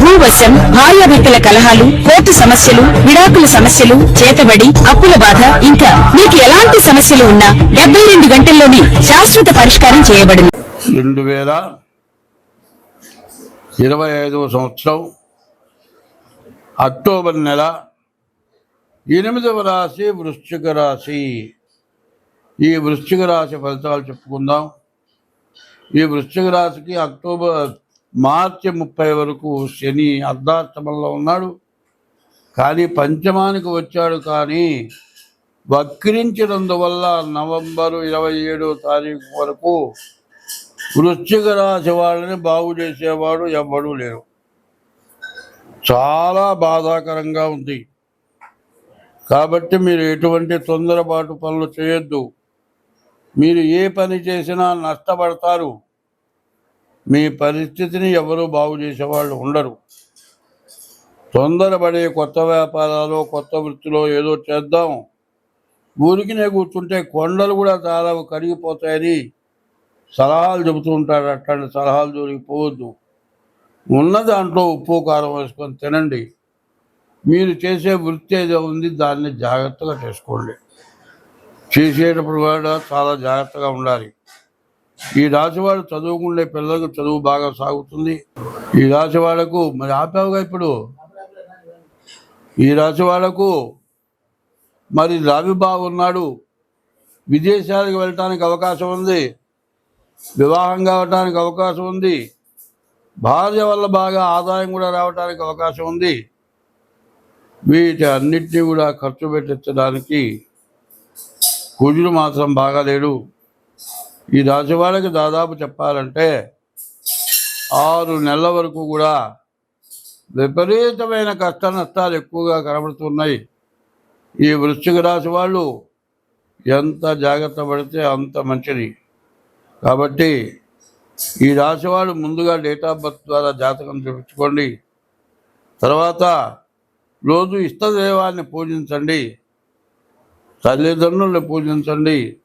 భూవశం భార్యాభర్తల కలహాలు కోర్టు సమస్యలు విడాకుల సమస్యలు చేతబడి అప్పుల బాధ ఇంకా మీకు ఎలాంటి సమస్యలు ఉన్నా డెబ్బై రెండు గంటల్లోనే శాశ్వత పరిష్కారం చేయబడింది. రెండు వేల ఇరవై ఐదవ సంవత్సరం అక్టోబర్ నెల ఎనిమిదవ రాశి వృశ్చిక రాశి. ఈ వృశ్చిక రాశి ఫలితాలు చెప్పుకుందాం. ఈ వృశ్చిక రాశికి అక్టోబర్ మార్చి ముప్పై వరకు శని అర్ధాష్టమంలో ఉన్నాడు. కానీ పంచమానికి వచ్చాడు కానీ వక్రించినందువల్ల నవంబరు ఇరవై ఏడో తారీఖు వరకు వృశ్చిక రాశి వాళ్ళని బాగు చేసేవాడు ఎవ్వడూ లేరు. చాలా బాధాకరంగా ఉంది. కాబట్టి మీరు ఎటువంటి తొందరపాటు పనులు చేయొద్దు. మీరు ఏ పని చేసినా నష్టపడతారు. మీ పరిస్థితిని ఎవరు బాగు చేసేవాళ్ళు ఉండరు. తొందరపడే కొత్త వ్యాపారాలు కొత్త వృత్తిలో ఏదో చేద్దాం. ఊరికినే కూర్చుంటే కొండలు కూడా చాలా కరిగిపోతాయని సలహాలు చెబుతూ ఉంటారు. అట్లాంటి సలహాలు దొరికిపోవద్దు ఉన్న దాంట్లో ఉప్పు కారం వేసుకొని తినండి. మీరు చేసే వృత్తి ఏదో ఉంది దాన్ని జాగ్రత్తగా చేసుకోండి. చేసేటప్పుడు కూడా చాలా జాగ్రత్తగా ఉండాలి. ఈ రాశివాడు చదువుకుండే పిల్లలకు చదువు బాగా సాగుతుంది. ఈ రాశివాడకు మరి ఆపావుగా ఇప్పుడు? ఈ రాశివాడకు మరి రవి బాగున్నాడు విదేశాలకు వెళ్ళటానికి అవకాశం ఉంది. వివాహం కావటానికి అవకాశం ఉంది. భార్య వల్ల బాగా ఆదాయం కూడా రావడానికి అవకాశం ఉంది. వీటి అన్నిటినీ కూడా ఖర్చు పెట్టించడానికి కుజుడు మాత్రం బాగాలేడు ఈ రాశి వాళ్ళకి దాదాపు చెప్పాలంటే ఆరు నెలల వరకు కూడా విపరీతమైన కష్ట నష్టాలు ఎక్కువగా కనబడుతున్నాయి. ఈ వృశ్చిక రాశి వాళ్ళు ఎంత జాగ్రత్త పడితే అంత మంచిది. కాబట్టి ఈ రాశి వాళ్ళు ముందుగా డేట్ ఆఫ్ బర్త్ ద్వారా జాతకం చూపించుకోండి. తర్వాత రోజు ఇష్టదైవాన్ని పూజించండి. తల్లిదండ్రుల్ని పూజించండి.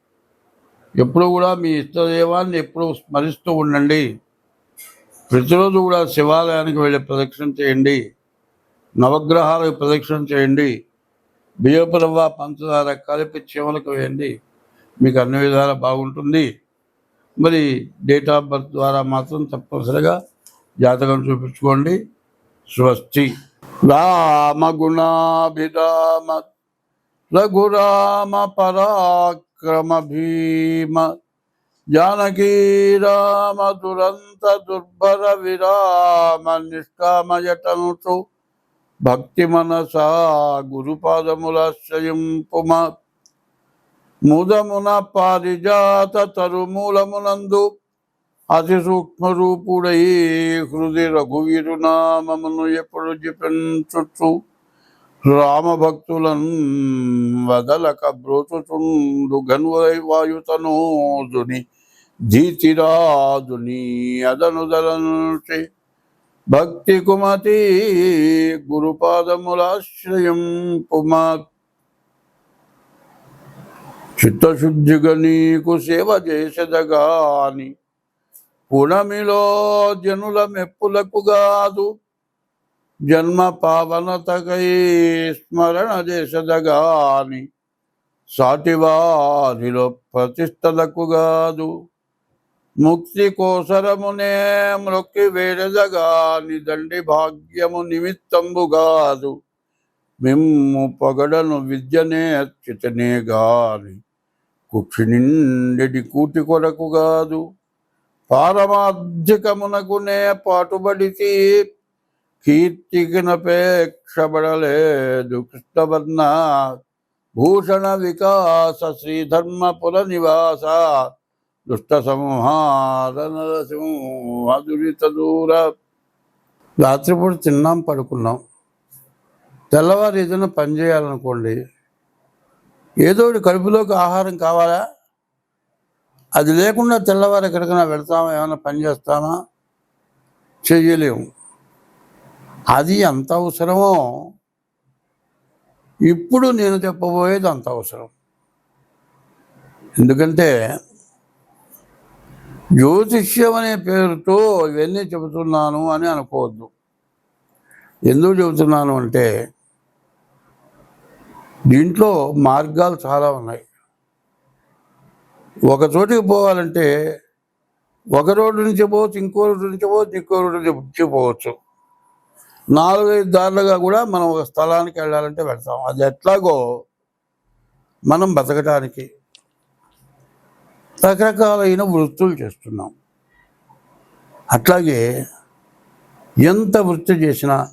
ఎప్పుడు కూడా మీ ఇష్టదైవాన్ని ఎప్పుడు స్మరిస్తూ ఉండండి. ప్రతిరోజు కూడా శివాలయానికి వెళ్ళి ప్రదక్షిణ చేయండి. నవగ్రహాలకు ప్రదక్షిణ చేయండి. బియ్యపురవ్వ పంచదార కలిపి చీమలకు వేయండి. మీకు అన్ని విధాలా బాగుంటుంది. మరి డేట్ ఆఫ్ బర్త్ ద్వారా మాత్రం తప్పనిసరిగా జాతకం చూపించుకోండి. స్వస్తి. రామ గుణాభిరామ రఘురామ పరాక్రమ భీమ జానకీ రామ దురంత దుర్భర విరామ నిష్కామయటనుచు భక్తి మనసా గురుపాదములాశ్రయింపుమ ముదమున పారిజాత తరుమూలమునందు అతి సూక్ష్మ రూపుడై హృది రఘువీరు నామమును ఎప్పుడు జపించుచు రామభక్తులన్ వదలక బ్రోచుచుండు గన్వై వాయుతనోదుని ధీతిరాజుని అదనుదలనుచి భక్తి కుమతి గురుపాదములాశ్రయం పుమా చిత్తశుద్ధిగా నీకు సేవ చేసెదగాని పునమిలో జనుల మెప్పులకు గాదు. జన్మ పావనతకై స్మరణ దేశదగాని సాటివారిలో ప్రతిష్టలకు గాదు. ముక్తి కోసరమునే మ్రొక్కి వేడదగాని దండి భాగ్యము నిమిత్తంబు గాదు. మిమ్ము పొగడను విద్యనే అచ్యుతనే గాని కుక్షి నిండెడి కూటి కొరకు కాదు పారమార్థికమునకునే పాటుబడితి కీర్తికినపేక్షబడలేదు కృష్ణవర్ణ భూషణ వికాస శ్రీధర్మపుర నివాస దుష్ట సంహార నరసింహ దురిత దూర రాత్రిపూట తిన్నాం పడుకున్నాం. తెల్లవారు ఏదైనా పని చేయాలనుకోండి. ఏదో ఒకటి కడుపులోకి ఆహారం కావాలా? అది లేకుండా తెల్లవారు ఎక్కడికైనా వెళ్తామా? ఏమైనా పని చేస్తామా? చేయలేము. అది ఎంత అవసరమో ఇప్పుడు నేను చెప్పబోయేది అంత అవసరం. ఎందుకంటే జ్యోతిష్యం అనే పేరుతో ఇవన్నీ చెబుతున్నాను అని అనుకోవద్దు. ఎందుకు చెబుతున్నాను అంటే దీంట్లో మార్గాలు చాలా ఉన్నాయి. ఒక చోటికి పోవాలంటే ఒక రోడ్డు నుంచి పోవచ్చు ఇంకో రోడ్డు నుంచి పోవచ్చు ఇంకో రోడ్డు నుంచి పోవచ్చు. నాలుగైదు దారులుగా కూడా మనం ఒక స్థలానికి వెళ్ళాలంటే వెళ్తాం. అది ఎట్లాగో మనం బతకడానికి రకరకాలైన వృత్తులు చేస్తున్నాం. అట్లాగే ఎంత వృత్తి చేసినా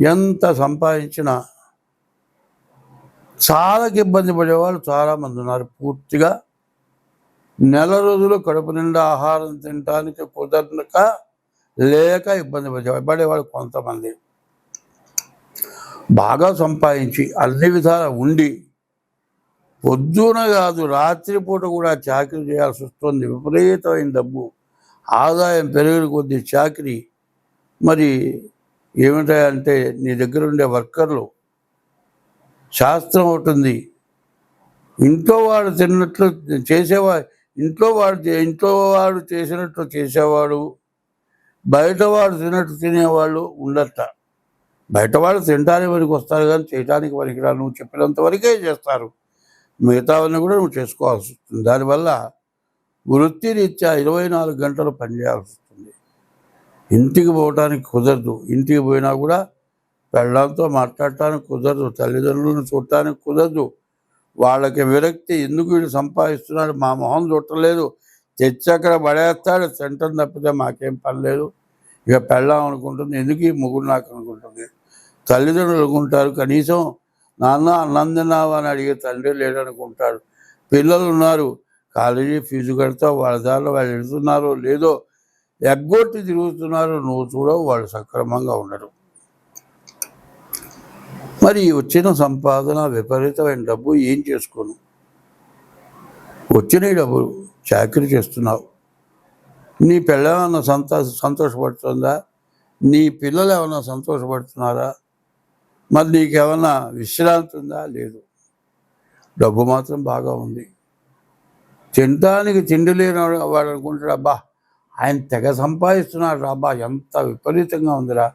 ఎంత సంపాదించినా చాలా ఇబ్బంది పడేవాళ్ళు చాలామంది ఉన్నారు. పూర్తిగా నెల రోజులు కడుపు నిండా ఆహారం తినడానికి కుదరక లేక ఇబ్బంది పడే పడేవాళ్ళు కొంతమంది. బాగా సంపాదించి అన్ని విధాల ఉండి పొద్దున కాదు రాత్రిపూట కూడా చాకరీ చేయాల్సి వస్తుంది. విపరీతమైన డబ్బు. ఆదాయం పెరిగిన కొద్ది చాకరీ. మరి ఏమిటంటే నీ దగ్గర ఉండే వర్కర్లు. శాస్త్రం ఒకటి ఇంట్లో వాడు తిన్నట్లు చేసేవా ఇంట్లో వాడు ఇంట్లో వాడు చేసినట్లు చేసేవాడు బయట వాడు తిన్నట్టు తినేవాళ్ళు ఉండట బయట వాళ్ళు తినడానికి వరకు వస్తారు కానీ చేయడానికి వరకు రా నువ్వు చెప్పినంత వరకే చేస్తారు. మిగతావన్నీ కూడా నువ్వు చేసుకోవాల్సి వస్తుంది. దానివల్ల వృత్తిరీత్యా ఇరవై నాలుగు గంటలు పనిచేయాల్సి వస్తుంది. ఇంటికి పోవటానికి కుదరదు. ఇంటికి పోయినా కూడా పెళ్ళంతో మాట్లాడటానికి కుదరదు. తల్లిదండ్రులను చూడటానికి కుదరదు. వాళ్ళకి విరక్తి ఎందుకు వీడు సంపాదిస్తున్నాడు? మా మొహం చుట్టలేదు తెచ్చి అక్కడ పడేస్తాడు సెంటర్ తప్పితే మాకేం పని లేదు. ఇక పెళ్ళాం అనుకుంటుంది ఎందుకు ఈ ముగ్గురు నాకు అనుకుంటుంది? తల్లిదండ్రులు అనుకుంటారు కనీసం నాన్న అన్నం తిన్నావా అని అడిగే తండ్రి లేడనుకుంటాడు పిల్లలు ఉన్నారు కాలేజీ ఫీజు కడతా వాళ్ళ దారిలో వాళ్ళు వెళ్తున్నారో లేదో ఎగ్గొట్టి తిరుగుతున్నారు నువ్వు చూడవు వాళ్ళు సక్రమంగా ఉండరు. మరి వచ్చిన సంపాదన విపరీతమైన డబ్బు ఏం చేసుకోను? వచ్చిన డబ్బులు చాకరీ చేస్తున్నావు. నీ పిల్లలేమన్నా సంతో సంతోషపడుతుందా? నీ పిల్లలు ఏమన్నా సంతోషపడుతున్నారా? మరి నీకేమన్నా విశ్రాంతి ఉందా? లేదు. డబ్బు మాత్రం బాగా ఉంది. తినడానికి తిండి లేని వాడు- వాడు అనుకుంటాడు అబ్బా ఆయన తెగ సంపాదిస్తున్నాడు అబ్బా ఎంత విపరీతంగా ఉందిరా.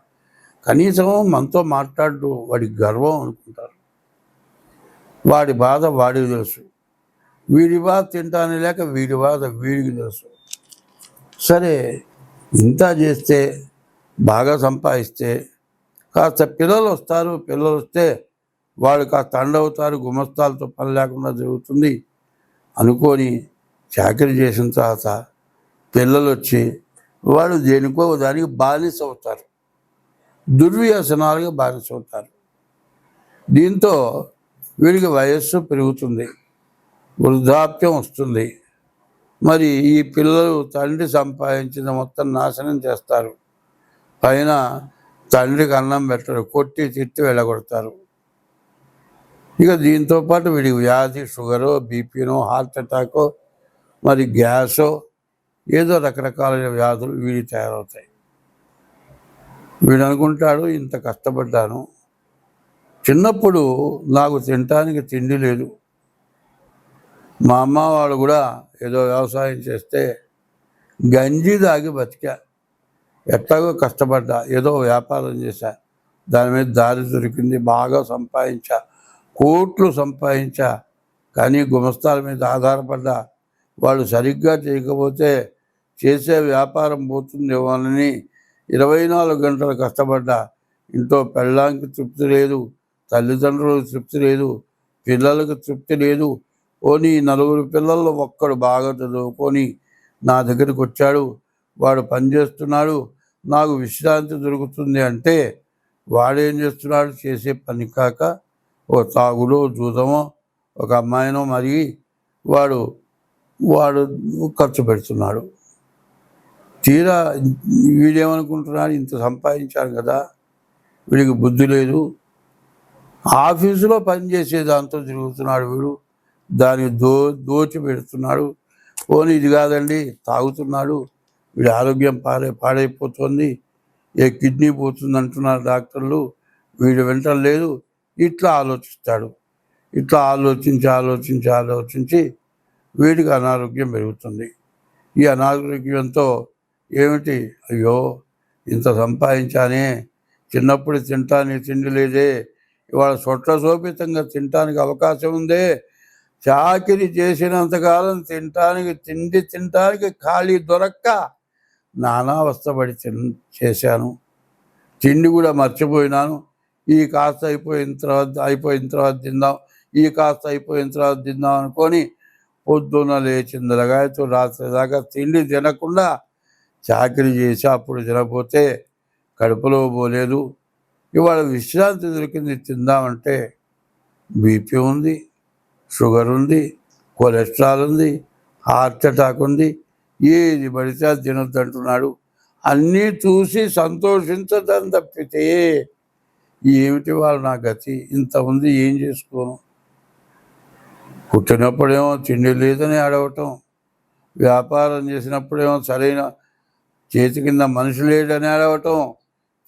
కనీసం మనతో మాట్లాడు వాడి గర్వం అనుకుంటారు. వాడి బాధ వాడికి తెలుసు. వీడి బాధ తింటానే లేక వీడి బాధ వీడికి తెలుసు. సరే ఇంత చేస్తే బాగా సంపాదిస్తే కాస్త పిల్లలు వస్తారు పిల్లలు వస్తే వాళ్ళు కాస్త అండవుతారు గుమస్తాలతో పని లేకుండా జరుగుతుంది అనుకొని చాకరీ చేసిన తర్వాత పిల్లలు వచ్చి వాళ్ళు దేనికో దానికి బానిస అవుతారు. దుర్వ్యసనాలుగా బానిస అవుతారు. దీంతో వీడికి వయస్సు పెరుగుతుంది. వృద్ధాప్యం వస్తుంది. మరి ఈ పిల్లలు తండ్రి సంపాదించిన మొత్తం నాశనం చేస్తారు. పైన తండ్రికి అన్నం పెట్టరు కొట్టి తిట్టి వెళ్ళగొడతారు. ఇక దీంతో పాటు వీడి వ్యాధి షుగరు బీపీనో హార్ట్ అటాకో మరి గ్యాసో ఏదో రకరకాల వ్యాధులు వీడి తయారవుతాయి. వీడు అనుకుంటాడు ఇంత కష్టపడ్డాను. చిన్నప్పుడు నాకు తినటానికి తిండి లేదు. మా అమ్మ వాళ్ళు కూడా ఏదో వ్యవసాయం చేస్తే గంజి దాగి బతికా. ఎట్లాగో కష్టపడ్డా. ఏదో వ్యాపారం చేశా. దాని మీద దారి దొరికింది. బాగా సంపాదించా. కోట్లు సంపాదించా. కానీ గుమస్తాల మీద ఆధారపడ్డా. వాళ్ళు సరిగ్గా చేయకపోతే చేసే వ్యాపారం పోతుందేమో అని ఇరవై నాలుగు గంటలు కష్టపడ్డా. ఇంట్లో పెళ్ళాంకి తృప్తి లేదు. తల్లిదండ్రులకు తృప్తి లేదు. పిల్లలకు తృప్తి లేదు. పోనీ నలుగురు పిల్లల్లో ఒక్కడు బాగా చదువుకొని నా దగ్గరికి వచ్చాడు వాడు పని చేస్తున్నాడు నాకు విశ్రాంతి దొరుకుతుంది అంటే వాడేం చేస్తున్నాడు? చేసే పని కాక ఓ తాగులో జూదమో ఒక అమ్మాయినో మరి వాడు వాడు ఖర్చు పెడుతున్నాడు. తీరా వీడేమనుకుంటున్నాడు? ఇంత సంపాదించాను కదా వీడికి బుద్ధి లేదు. ఆఫీసులో పనిచేసే దాంతో తిరుగుతున్నాడు వీడు. దాన్ని దో దోచి పెడుతున్నాడు. పోనీ ఇది కాదండి తాగుతున్నాడు. వీడి ఆరోగ్యం పాడై పాడైపోతుంది. ఏ కిడ్నీ పోతుంది అంటున్నారు డాక్టర్లు. వీడు వెంట లేదు. ఇట్లా ఆలోచిస్తాడు. ఇట్లా ఆలోచించి ఆలోచించి ఆలోచించి వీడికి అనారోగ్యం పెరుగుతుంది. ఈ అనారోగ్యంతో ఏమిటి? అయ్యో ఇంత సంపాదించానే చిన్నప్పుడు తింటానికి తిండి లేదే. ఇవాళ సొట్ల శోభితంగా తినటానికి అవకాశం ఉందే. చాకిరి చేసినంతకాలం తినటానికి తిండి తినటానికి ఖాళీ దొరక్క నానావస్థపడి తిన్ చేశాను. తిండి కూడా మర్చిపోయినాను. ఈ కాస్త అయిపోయిన తర్వాత అయిపోయిన తర్వాత తిందాం ఈ కాస్త అయిపోయిన తర్వాత తిందాం అనుకొని పొద్దున్న లేచింది లగాయతో రాత్రి దాకా తిండి తినకుండా చాకరీ చేసి అప్పుడు తినకపోతే కడుపులో పోలేదు. ఇవాళ విశ్రాంతి దొరికింది తిందామంటే బీపీ ఉంది. షుగర్ ఉంది కొలెస్ట్రాల్ ఉంది హార్ట్ అటాక్ ఉంది ఏది పడితే అది తినొద్దు అంటున్నాడు. అన్నీ చూసి సంతోషించదని తప్పితే ఏమిటి వాళ్ళు నా గతి? ఇంత ఉంది ఏం చేసుకోను? పుట్టినప్పుడేమో తిండి లేదని అడగటం వ్యాపారం చేసినప్పుడేమో సరైన చేతి కింద మనిషి లేడని అడగటం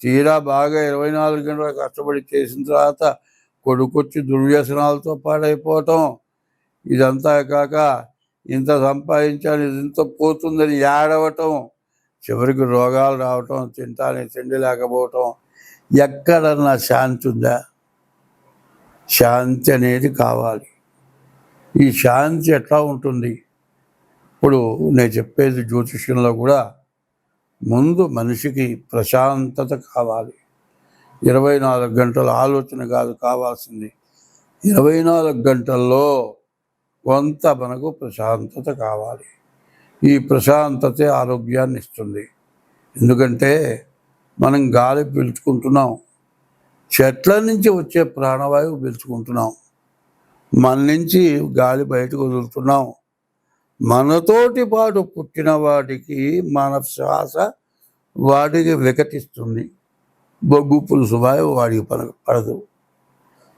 తీరా బాగా ఇరవై నాలుగు గంటలు కష్టపడి చేసిన తర్వాత కొడుకొచ్చి దుర్వ్యసనాలతో పాడైపోవటం. ఇదంతా కాక ఇంత సంపాదించాను ఇది ఇంత పోతుందని ఏడవటం చివరికి రోగాలు రావటం తింటానికి తిండి లేకపోవటం ఎక్కడన్నా శాంతి ఉందా? శాంతి అనేది కావాలి. ఈ శాంతి ఎట్లా ఉంటుంది? ఇప్పుడు నేను చెప్పేది జ్యోతిష్యంలో కూడా ముందు మనిషికి ప్రశాంతత కావాలి. ఇరవై నాలుగు గంటల ఆలోచన కాదు కావాల్సింది. ఇరవై నాలుగు గంటల్లో కొంత మనకు ప్రశాంతత కావాలి. ఈ ప్రశాంతతే ఆరోగ్యాన్ని ఇస్తుంది. ఎందుకంటే మనం గాలి పీల్చుకుంటున్నాం. చెట్ల నుంచి వచ్చే ప్రాణవాయువు పీల్చుకుంటున్నాం. మన నుంచి గాలి బయటకు వదులుతున్నాం. మనతోటి పాటు పుట్టిన వాటికి మన శ్వాస వాటికి వికటిస్తుంది. బొగ్గు పులుసు వాయువు వాడికి పన పడదు.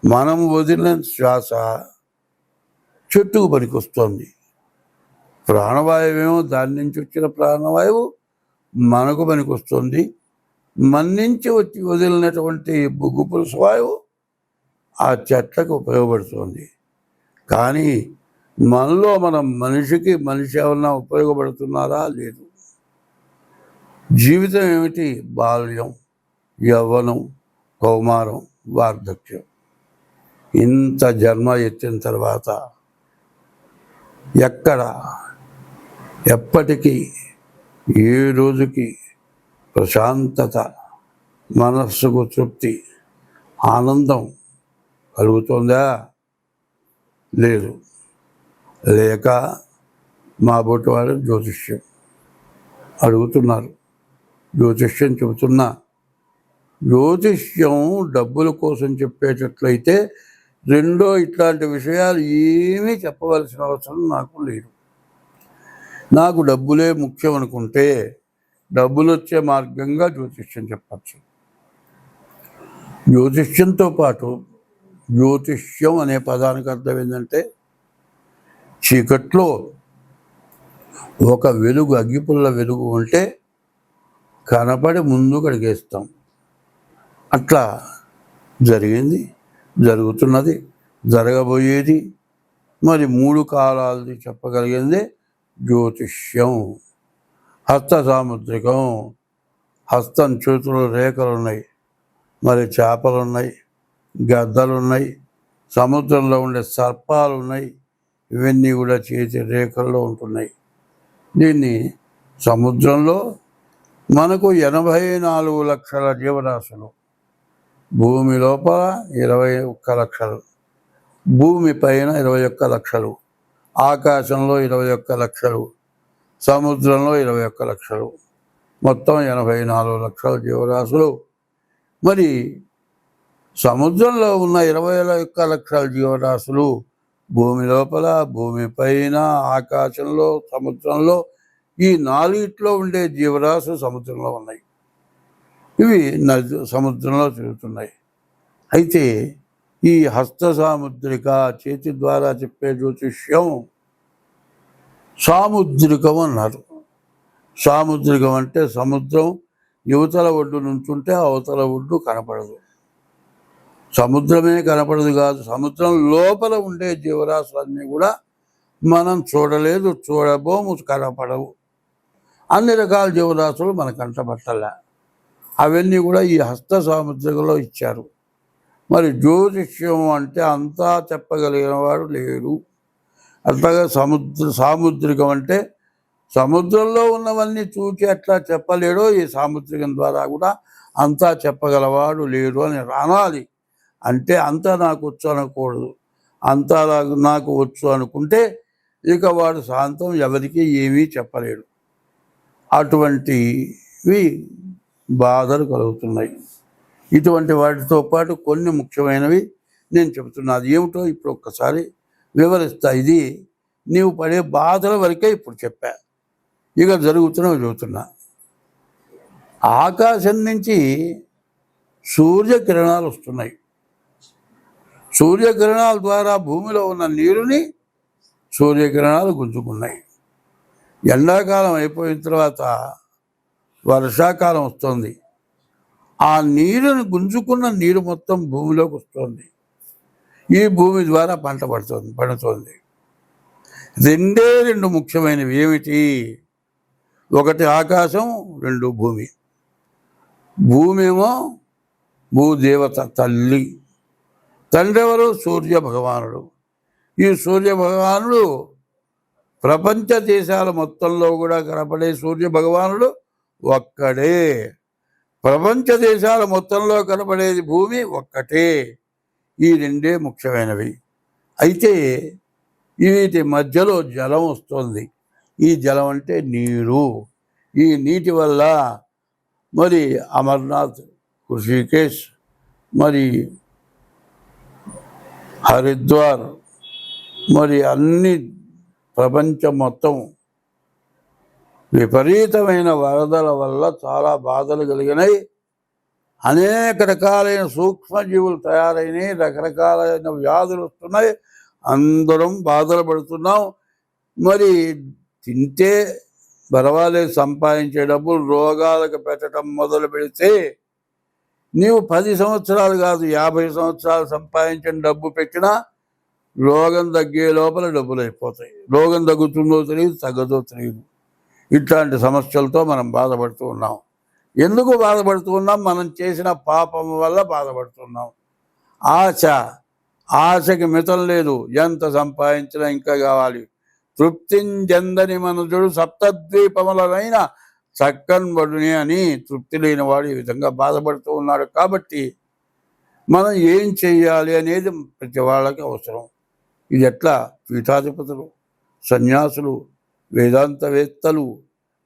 మనం వదిలిన శ్వాస చెట్టుకు పనికొస్తుంది. ప్రాణవాయువేమో దాని నుంచి వచ్చిన ప్రాణవాయువు మనకు పనికొస్తుంది. మన నుంచి వచ్చి వదిలినటువంటి బొగ్గు పులుసు వాయువు ఆ చెట్లకు ఉపయోగపడుతుంది. కానీ మనలో మనం మనిషికి మనిషి ఏమన్నా ఉపయోగపడుతున్నారా? లేదు. జీవితం ఏమిటి? బాల్యం. యవ్వనం కౌమారం వార్ధక్యం. ఇంత జన్మ ఎత్తిన తర్వాత ఎక్కడ ఎప్పటికీ ఏ రోజుకి ప్రశాంతత మనస్సుకు తృప్తి ఆనందం కలుగుతుందా? లేదు. లేక మా బొట్టువాడు జ్యోతిష్యం అడుగుతున్నారు. జ్యోతిష్యం చెబుతున్నా జ్యోతిష్యం డబ్బుల కోసం చెప్పేటట్లయితే రెండో ఇట్లాంటి విషయాలు ఏమీ చెప్పవలసిన అవసరం నాకు లేదు. నాకు డబ్బులే ముఖ్యం అనుకుంటే డబ్బులు వచ్చే మార్గంగా జ్యోతిష్యం చెప్పచ్చు. జ్యోతిష్యంతో పాటు జ్యోతిష్యం అనే పదానికి అర్థం ఏంటంటే చీకట్లో ఒక వెలుగు అగ్గిపుల్ల వెలుగు ఉంటే కనపడి ముందు కడిగేస్తాం అట్లా జరిగింది జరుగుతున్నది జరగబోయేది. మరి మూడు కాలాలది చెప్పగలిగింది జ్యోతిష్యం హస్త సాముద్రికం హస్తం చేతులు రేఖలు ఉన్నాయి మరి చేపలు ఉన్నాయి గద్దలు ఉన్నాయి సముద్రంలో ఉండే సర్పాలు ఉన్నాయి ఇవన్నీ కూడా చేతి రేఖల్లో ఉంటున్నాయి. దీన్ని సముద్రంలో మనకు ఎనభై నాలుగు లక్షల జీవరాశులు భూమి లోపల ఇరవై ఒక్క లక్షలు. భూమి పైన ఇరవై ఒక్క లక్షలు. ఆకాశంలో ఇరవై ఒక్క లక్షలు. సముద్రంలో ఇరవై ఒక్క లక్షలు. మొత్తం ఎనభై నాలుగు లక్షల జీవరాశులు. మరి సముద్రంలో ఉన్న ఇరవై ఒక్క లక్షల జీవరాశులు భూమి లోపల భూమి పైన ఆకాశంలో సముద్రంలో ఈ నాలుగిట్లో ఉండే జీవరాశులు సముద్రంలో ఉన్నాయి. ఇవి నది సముద్రంలో తిరుగుతున్నాయి. అయితే ఈ హస్త సాముద్రిక చేతి ద్వారా చెప్పే జ్యోతిష్యం సాముద్రికం అన్నారు. సాముద్రికం అంటే సముద్రం యువతల ఒడ్డు నుంచుంటే అవతల ఒడ్డు కనపడదు. సముద్రమే కనపడదు కాదు సముద్రం లోపల ఉండే జీవరాశులన్నీ కూడా మనం చూడలేదు చూడబోము కనపడవు. అన్ని రకాల జీవరాశులు మన కంటపట్టలే అవన్నీ కూడా ఈ హస్త సాముద్రికలో ఇచ్చారు. మరి జ్యోతిష్యం అంటే అంతా చెప్పగలిగిన వాడు లేడు. అట్లాగే సముద్ర సాముద్రికం అంటే సముద్రంలో ఉన్నవన్నీ చూచి ఎట్లా చెప్పలేడో ఈ సాముద్రికం ద్వారా కూడా అంతా చెప్పగలవాడు లేడు అని రానాలి. అంటే అంతా నాకు వచ్చు అనకూడదు. అంతా నాకు- నాకు వచ్చు అనుకుంటే ఇక వాడు శాంతం ఎవరికి ఏమీ చెప్పలేడు. అటువంటివి బాధలు కలుగుతున్నాయి. ఇటువంటి వాటితో పాటు కొన్ని ముఖ్యమైనవి నేను చెబుతున్నాను. ఏమిటో ఇప్పుడు ఒక్కసారి వివరిస్తా. ఇది నీవు పడే బాధల వరకే ఇప్పుడు చెప్పా. ఇక జరుగుతున్నవి చెబుతున్నా ఆకాశం నుంచి సూర్యకిరణాలు వస్తున్నాయి. సూర్యకిరణాల ద్వారా భూమిలో ఉన్న నీరుని సూర్యకిరణాలు గుంజుకున్నాయి. ఎండాకాలం అయిపోయిన తర్వాత వర్షాకాలం వస్తుంది. ఆ నీరును గుంజుకున్న నీరు మొత్తం భూమిలోకి వస్తుంది. ఈ భూమి ద్వారా పంట పడుతుంది పండుతుంది. రెండే రెండు ముఖ్యమైనవి ఏమిటి? ఒకటి ఆకాశం రెండు భూమి. భూమి ఏమో భూదేవత తల్లి. తండ్రి ఎవరు సూర్య భగవానుడు. ఈ సూర్య భగవానుడు ప్రపంచ దేశాల మొత్తంలో కూడా కనపడే సూర్య భగవానుడు. ఒక్కడే ప్రపంచ దేశాల మొత్తంలో కనపడేది భూమి ఒక్కటే. ఈ రెండే ముఖ్యమైనవి. అయితే వీటి మధ్యలో జలం వస్తుంది. ఈ జలం అంటే నీరు. ఈ నీటి వల్ల మరి అమర్నాథ్ ఋషికేశ్ మరి హరిద్వార్ మరి అన్ని ప్రపంచం మొత్తం విపరీతమైన వరదల వల్ల చాలా బాధలు కలిగినాయి. అనేక రకాలైన సూక్ష్మజీవులు తయారైనాయి రకరకాలైన వ్యాధులు వస్తున్నాయి. అందరం బాధలు పడుతున్నాం. మరి తింటే పర్వాలేదు సంపాదించే డబ్బులు రోగాలకు పెట్టడం మొదలు పెడితే నీవు పది సంవత్సరాలు కాదు యాభై సంవత్సరాలు సంపాదించిన డబ్బు పెట్టినా రోగం తగ్గే లోపల డబ్బులు అయిపోతాయి. రోగం తగ్గుతుందో తెలియదు తగ్గదో తెలియదు. ఇట్లాంటి సమస్యలతో మనం బాధపడుతూ ఉన్నాం. ఎందుకు బాధపడుతూ ఉన్నాం? మనం చేసిన పాపం వల్ల బాధపడుతున్నాం. ఆశ ఆశకి మితం లేదు. ఎంత సంపాదించినా ఇంకా కావాలి. తృప్తింజందని మనుజుడు సప్తద్వీపములనైన చక్కన్వడుని అని తృప్తి లేనివాడు ఈ విధంగా బాధపడుతూ ఉన్నాడు. కాబట్టి మనం ఏం చెయ్యాలి అనేది ప్రతి వాళ్ళకి అవసరం. ఇది ఎట్లా? పీఠాధిపతులు సన్యాసులు వేదాంతవేత్తలు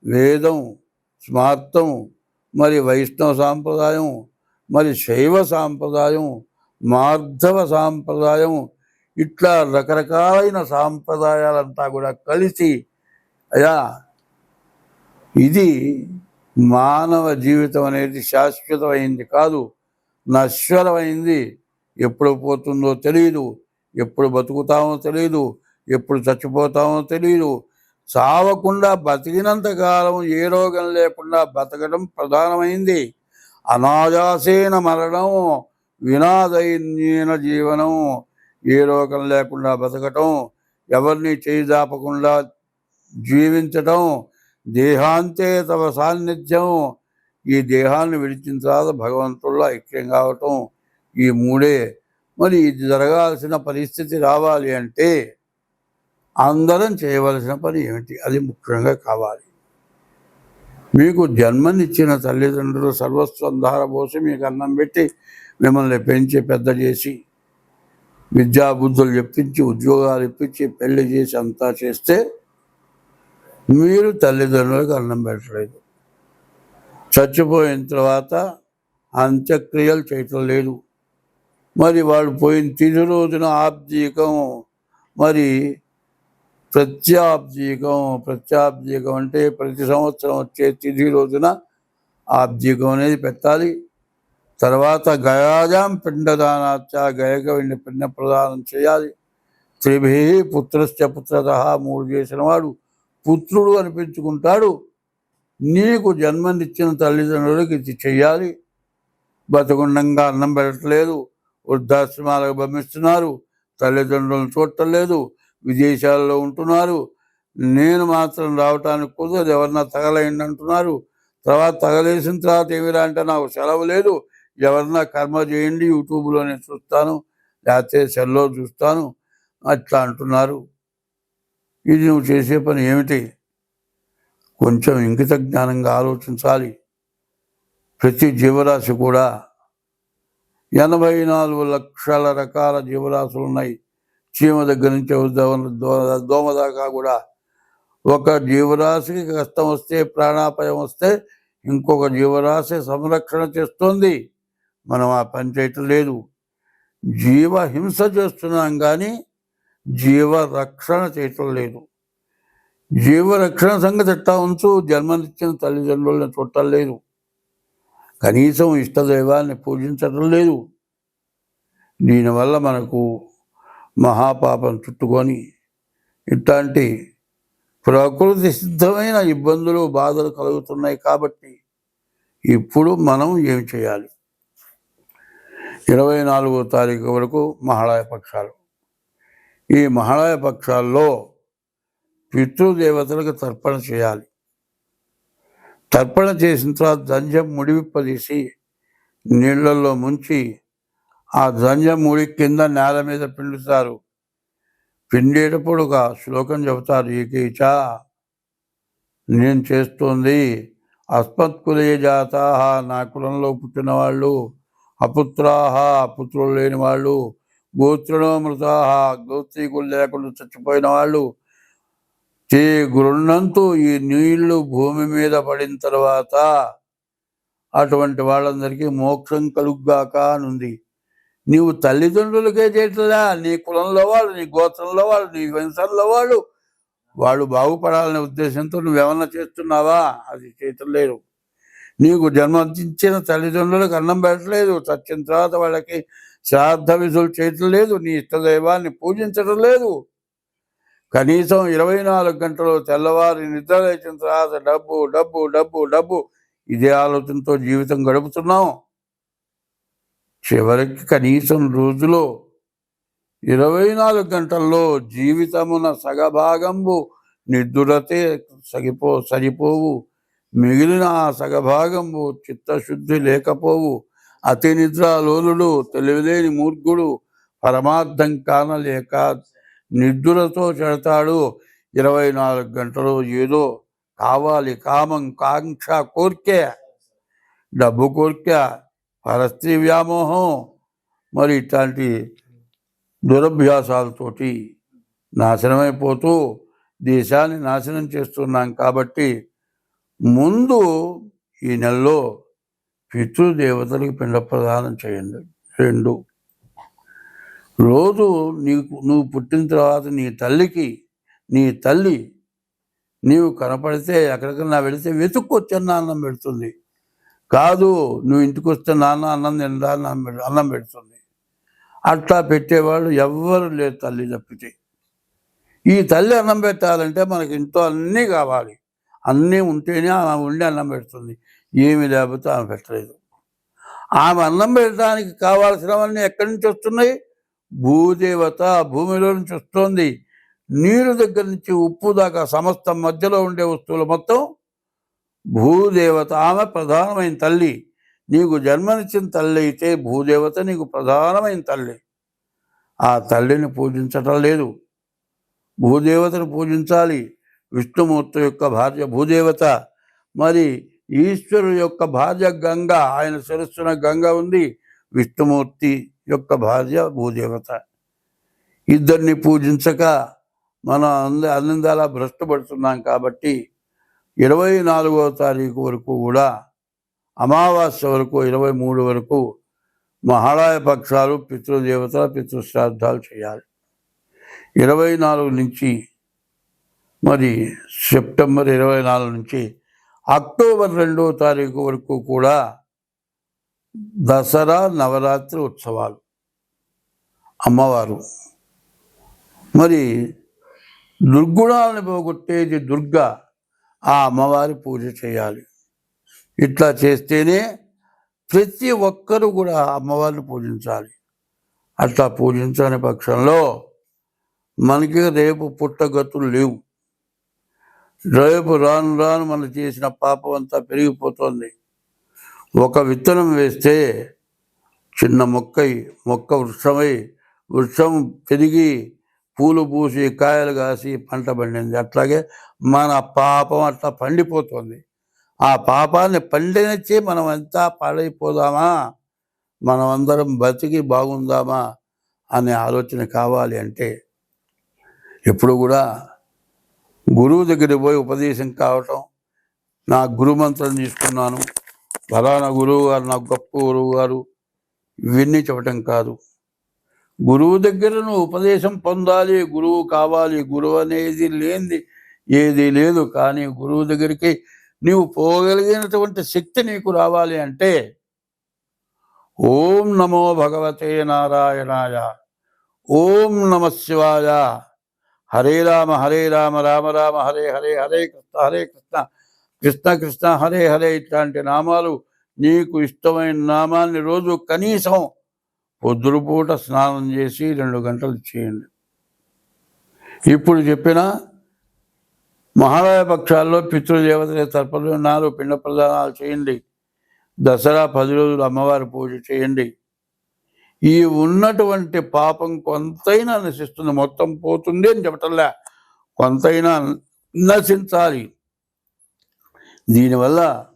వేదం స్మార్థం మరి వైష్ణవ సాంప్రదాయం మరి శైవ సాంప్రదాయం మార్ధవ సాంప్రదాయం ఇట్లా రకరకాలైన సాంప్రదాయాలంతా కూడా కలిసి అయా ఇది మానవ జీవితం అనేది శాశ్వతమైంది కాదు నశ్వరమైంది. ఎప్పుడు పోతుందో తెలియదు ఎప్పుడు బతుకుతామో తెలియదు ఎప్పుడు చచ్చిపోతామో తెలియదు చావకుండా బతికినంత కాలం ఏ రోగం లేకుండా బతకడం ప్రధానమైంది. అనాయాసేన మరణం వినాదైన్యన జీవనం. ఏ రోగం లేకుండా బతకటం ఎవరిని చేయి దాపకుండా జీవించటం దేహాంతే తమ సాన్నిధ్యం. ఈ దేహాన్ని విడిచిన తర్వాత భగవంతుల్లో ఐక్యం కావటం ఈ మూడే. మరి ఇది జరగాల్సిన పరిస్థితి రావాలి అంటే అందరం చేయవలసిన పని ఏమిటి? అది ముఖ్యంగా కావాలి. మీకు జన్మనిచ్చిన తల్లిదండ్రులు సర్వస్వం ధారపోసి మీకు అన్నం పెట్టి మిమ్మల్ని పెంచి పెద్ద చేసి విద్యాబుద్ధులు చెప్పించి ఉద్యోగాలు ఇప్పించి పెళ్ళి చేసి అంతా చేస్తే మీరు తల్లిదండ్రులకు అన్నం పెట్టలేదు. చచ్చిపోయిన తర్వాత అంత్యక్రియలు చేయటం లేదు. మరి వాడు పోయిన తిది రోజున ఆబ్దీకం మరి ప్రత్యాబ్జీగం ప్రత్యాబ్జీగం అంటే ప్రతి సంవత్సరం వచ్చే తిథి రోజున ఆబ్జీగం అనేది పెట్టాలి. తర్వాత గయాజాం పిండదానాచ గయక పిండ ప్రదానం చేయాలి. త్రిభి పుత్రశ్చ పుత్రత మూడు చేసిన వాడు పుత్రుడు అనిపించుకుంటాడు. నీకు జన్మనిచ్చిన తల్లిదండ్రులకు ఇది చెయ్యాలి. బతుకుండంగా అన్నం పెట్టలేదు వృద్ధాశ్రమాలకు పంపిస్తున్నారు. తల్లిదండ్రులను చూడటలేదు. విదేశాల్లో ఉంటున్నారు. నేను మాత్రం రావటానికి కుదరదు. ఎవరన్నా తగలయండి అంటున్నారు. తర్వాత తగలేసిన తర్వాత ఏమిరా అంటే నాకు సెలవు లేదు. ఎవరన్నా కర్మ చేయండి. యూట్యూబ్లో నేను చూస్తాను. లేకపోతే సెల్లో చూస్తాను. అట్లా అంటున్నారు. ఇది నువ్వు చేసే పని ఏమిటి? కొంచెం ఇంకిత జ్ఞానంగా ఆలోచించాలి. ప్రతి జీవరాశి కూడా ఎనభై నాలుగు లక్షల రకాల జీవరాశులు ఉన్నాయి చీమ దగ్గర నుంచి దోమ దోమ దాకా కూడా ఒక జీవరాశికి కష్టం వస్తే ప్రాణాపాయం వస్తే ఇంకొక జీవరాశి సంరక్షణ చేస్తుంది. మనం ఆ పని చేయటం లేదు. జీవ హింస చేస్తున్నాం కానీ జీవ రక్షణ చేయటం లేదు. జీవ రక్షణ సంగతి ఎట్టా ఉంచు జన్మనిచ్చిన తల్లిదండ్రులను చూడటం లేదు. కనీసం ఇష్టదైవాన్ని పూజించటం లేదు. దీనివల్ల మనకు మహాపాపం చుట్టుకొని ఇట్లాంటి ప్రకృతి సిద్ధమైన ఇబ్బందులు బాధలు కలుగుతున్నాయి కాబట్టి ఇప్పుడు మనం ఏం చేయాలి? ఇరవై నాలుగో తారీఖు వరకు మహాళాయ పక్షాలు. ఈ మహాళాయ పక్షాల్లో పితృదేవతలకు తర్పణ చేయాలి. తర్పణ చేసిన తర్వాత దంజం ముడివిప్పదీసి నీళ్ళల్లో ముంచి ఆ దంజం ముడి కింద నేల మీద పిండుతారు. పిండేటప్పుడు ఒక శ్లోకం చెబుతారు. ఏకీచ నేను చేస్తుంది అస్మత్కులే జాత నా కులంలో పుట్టిన వాళ్ళు అపుత్రాహ పుత్రులు లేని వాళ్ళు గోత్రణోమృతాహ గోత్రీకులు లేకుండా చచ్చిపోయిన వాళ్ళు తే గృహంతో ఈ నీళ్ళు భూమి మీద పడిన తర్వాత అటువంటి వాళ్ళందరికీ మోక్షం కలుగ్గాక అనుంది. నీవు తల్లిదండ్రులకే చేయట్లా నీ కులంలో వాళ్ళు నీ గోత్రంలో వాళ్ళు నీ వంశంలో వాళ్ళు. వాళ్ళు బాగుపడాలనే ఉద్దేశంతో నువ్వేమన్నా చేస్తున్నావా? అది చేయటం లేదు నీకు జన్మనిచ్చిన తల్లిదండ్రులకు అన్నం పెట్టలేదు. చచ్చిన తర్వాత వాళ్ళకి శ్రాద్ధ విధులు చేయటం లేదు. నీ ఇష్టదైవాన్ని పూజించడం లేదు. కనీసం ఇరవై నాలుగు గంటలు తెల్లవారి నిద్ర లేచిన తర్వాత డబ్బు డబ్బు డబ్బు డబ్బు ఇదే ఆలోచనతో జీవితం గడుపుతున్నాం చివరికి కనీసం రోజులో ఇరవై నాలుగు గంటల్లో జీవితమున సగభాగంబు నిద్రతే సగిపో సరిపోవు. మిగిలిన ఆ సగభాగంబు చిత్తశుద్ధి లేకపోవు. అతి నిద్రాలోలుడు తెలివిలేని మూర్ఖుడు పరమార్థం కానలేక నిద్రతో చెడతాడు. ఇరవై నాలుగు గంటలు ఏదో కావాలి కామం కాంక్ష కోరికే డబ్బు కోరిక పరస్త్రీ వ్యామోహం మరి ఇట్లాంటి దురభ్యాసాలతోటి నాశనమైపోతూ దేశాన్ని నాశనం చేస్తున్నాం కాబట్టి ముందు ఈ నెలలో పితృదేవతలకు పిండ ప్రదానం చేయండి. రెండు రోజు నీకు నువ్వు పుట్టిన తర్వాత నీ తల్లికి నీ తల్లి నీవు కనపడితే ఎక్కడికన్నా వెళితే వెతుక్కొచ్చన్న అన్నం పెడుతుంది. కాదు నువ్వు ఇంటికి వస్తే నాన్న అన్నం తిండా? అన్నం అన్నం పెడుతుంది. అట్లా పెట్టేవాళ్ళు ఎవ్వరు లేరు తల్లి తప్పితే. ఈ తల్లి అన్నం పెట్టాలంటే మనకి ఇంట్లో అన్నీ కావాలి. అన్నీ ఉంటేనే ఆమె ఉండి అన్నం పెడుతుంది. ఏమి లేకపోతే ఆమె పెట్టలేదు. ఆమె అన్నం పెట్టడానికి కావాల్సినవన్నీ ఎక్కడి నుంచి వస్తున్నాయి? భూదేవత భూమిలో నుంచి వస్తుంది. నీరు దగ్గర నుంచి ఉప్పు దాకా సమస్తం మధ్యలో ఉండే వస్తువులు మొత్తం భూదేవత ఆమె ప్రధానమైన తల్లి. నీకు జన్మనిచ్చిన తల్లి అయితే భూదేవత నీకు ప్రధానమైన తల్లి. ఆ తల్లిని పూజించటం లేదు. భూదేవతను పూజించాలి. విష్ణుమూర్తి యొక్క భార్య భూదేవత. మరి ఈశ్వరుడు యొక్క భార్య గంగ ఆయన శిరస్సున గంగ ఉంది. విష్ణుమూర్తి యొక్క భార్య భూదేవత. ఇద్దరిని పూజించక మనం అంద అందాల భ్రష్టపడుతున్నాం కాబట్టి ఇరవై నాలుగవ తారీఖు వరకు కూడా అమావాస్య వరకు ఇరవై మూడు వరకు మహాళాయ పక్షాలు పితృదేవతల పితృశ్రాద్ధాలు చేయాలి. ఇరవై నాలుగు నుంచి మరి సెప్టెంబర్ ఇరవై నాలుగు నుంచి అక్టోబర్ రెండవ తారీఖు వరకు కూడా దసరా నవరాత్రి ఉత్సవాలు. అమ్మవారు. మరి దుర్గుణాలను పోగొట్టేది దుర్గ. ఆ అమ్మవారి పూజ చేయాలి. ఇట్లా చేస్తేనే ప్రతి ఒక్కరూ కూడా అమ్మవారిని పూజించాలి. అట్లా పూజించని పక్షంలో మనకి రేపు పుట్టగతులు లేవు. రేపు రాను రాను మనం చేసిన పాపం అంతా పెరిగిపోతుంది. ఒక విత్తనం వేస్తే చిన్న మొక్కై మొక్క వృక్షమై వృక్షం పెరిగి పూలు పూసి కాయలు కాసి పంట పండింది. అట్లాగే మన పాపం అట్లా పండిపోతుంది. ఆ పాపాన్ని పండినచ్చే మనం అంతా పాడైపోదామా? మనం అందరం బతికి బాగుందామా? అనే ఆలోచన కావాలి అంటే ఎప్పుడు కూడా గురువు దగ్గర పోయి ఉపదేశం కావటం నా గురుమంత్రం తీసుకున్నాను. ఫలానా గురువు గారు నాకు గొప్ప గురువు గారు ఇవన్నీ చెప్పటం కాదు. గురువు దగ్గర నువ్వు ఉపదేశం పొందాలి గురువు కావాలి గురువు అనేది లేనిది ఏదీ లేదు. కానీ గురువు దగ్గరికి నీవు పోగలిగినటువంటి శక్తి నీకు రావాలి అంటే ఓం నమో భగవతే నారాయణాయ ఓం నమ శివాయ. హరే రామ హరే రామ రామ రామ హరే హరే హరే కృష్ణ హరే కృష్ణ కృష్ణ కృష్ణ హరే హరే ఇట్లాంటి నామాలు నీకు ఇష్టమైన నామాన్ని రోజు కనీసం పొద్దురుపూట స్నానం చేసి రెండు గంటలు చేయండి. ఇప్పుడు చెప్పిన మహాలయ పక్షాల్లో పితృదేవతల తర్పణాలు పిండ ప్రదానాలు చేయండి. దసరా పది రోజులు అమ్మవారి పూజ చేయండి. ఈ ఉన్నటువంటి పాపం కొంతైనా నశిస్తుంది. మొత్తం పోతుంది అని చెప్పటంలే కొంతైనా నశించాలి. దీనివల్ల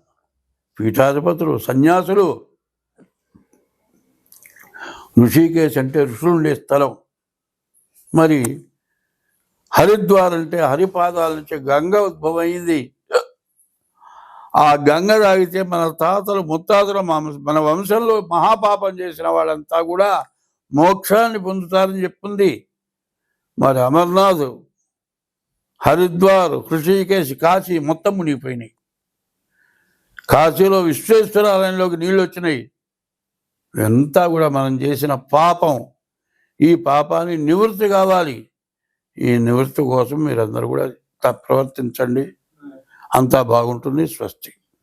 పీఠాధిపతులు సన్యాసులు ఋషికేశ్ అంటే ఋషులు ఉండే స్థలం. మరి హరిద్వార్ అంటే హరిపాదాల నుంచి గంగ ఉద్భవమైంది. ఆ గంగ తాగితే మన తాతలు ముత్తాతలు మన వంశంలో మహాపాపం చేసిన వాళ్ళంతా కూడా మోక్షాన్ని పొందుతారని చెప్పింది. మరి అమర్నాథ్ హరిద్వార్ హృషికేశ్ కాశీ మొత్తం మునిగిపోయినాయి. కాశీలో విశ్వేశ్వరాలయంలోకి నీళ్ళు వచ్చినాయి. ఎంత కూడా మనం చేసిన పాపం. ఈ పాపాన్ని నివృత్తి కావాలి. ఈ నివృత్తి కోసం మీరందరూ కూడా ప్రవర్తించండి. అంతా బాగుంటుంది. స్వస్తి.